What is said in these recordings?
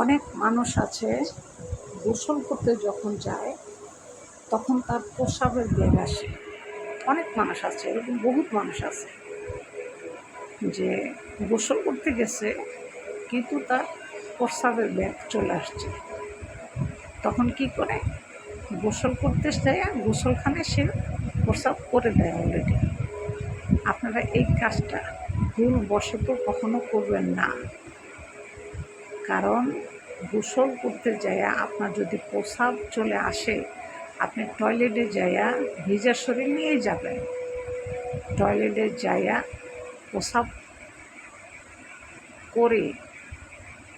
অনেক মানুষ আছে গোসল করতে যখন যায়, তখন তার প্রস্রাবের ব্যাগ আসে। অনেক মানুষ আছে, এরকম বহুত মানুষ আছে যে গোসল করতে গেছে, কিন্তু তার প্রস্রাবের ব্যাগ চলে আসছে। তখন কি করে? গোসল করতে যায়, গোসলখানে সে প্রস্রাব করে দেয় অলরেডি আপনারা এই কাজটা ভুল বশত কখনো করবেন না। কারণ গোসল করতে যাইয়া আপনার যদি প্রসাব চলে আসে, আপনি টয়লেটে যাইয়া ভিজা শরীর নিয়ে যাবেন। টয়লেটে যাইয়া প্রসাব করে,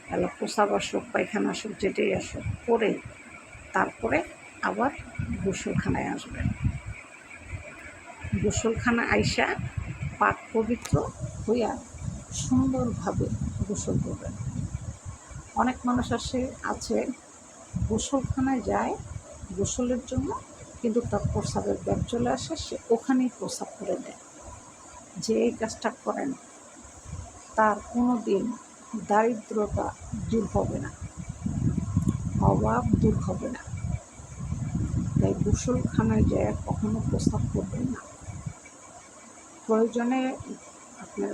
তাহলে প্রসাব আসুক, পায়খানা আসুক, যেটাই আসুক, করে তারপরে আবার গোসলখানায় আসবেন। গোসলখানা আইসা পাক পবিত্র হইয়া সুন্দরভাবে গোসল করবেন। অনেক মানুষ আসে, আছে। গোসলখানায় যায় গোসলের জন্য, কিন্তু তার প্রস্রাবের ব্যাগ চলে আসে, সে ওখানেই প্রস্রাব করে দেয়। যে এই কাজটা করেন, তার কোনো দিন দারিদ্রতা দূর হবে না, অভাব দূর হবে না। তাই গোসলখানায় যায় কখনো প্রস্রাব করবেন না। প্রয়োজনে আপনার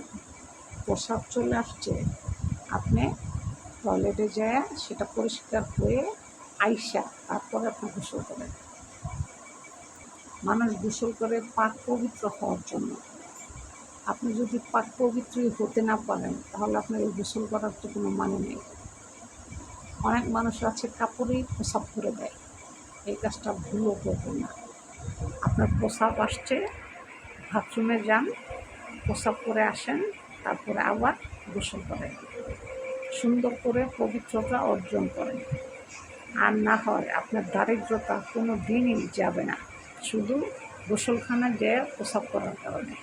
প্রস্রাব চলে আসছে, আপনি টয়লেটে যায়, সেটা পরিষ্কার হয়ে আইসা তারপরে আপনি গোসল করেন। মানুষ গোসল করে পাক পবিত্র হওয়ার জন্য। আপনি যদি পাক পবিত্রই হতে না পারেন, তাহলে আপনার এই গোসল করার তো কোনো মানে নেই। অনেক মানুষ আছে কাপড়েই প্রসাব করে দেয়। এই কাজটা ভুলও করবেন না। আপনার প্রসাব আসছে, বাথরুমে যান, প্রসাব করে আসেন, তারপরে আবার গোসল করেন। সুন্দর করে পবিত্রতা অর্জন করেন। আর না হয় আপনার দারিদ্রতা কোনো দিনই যাবে না। শুধু গোসলখানা গিয়ে প্রসাব করার কারণে।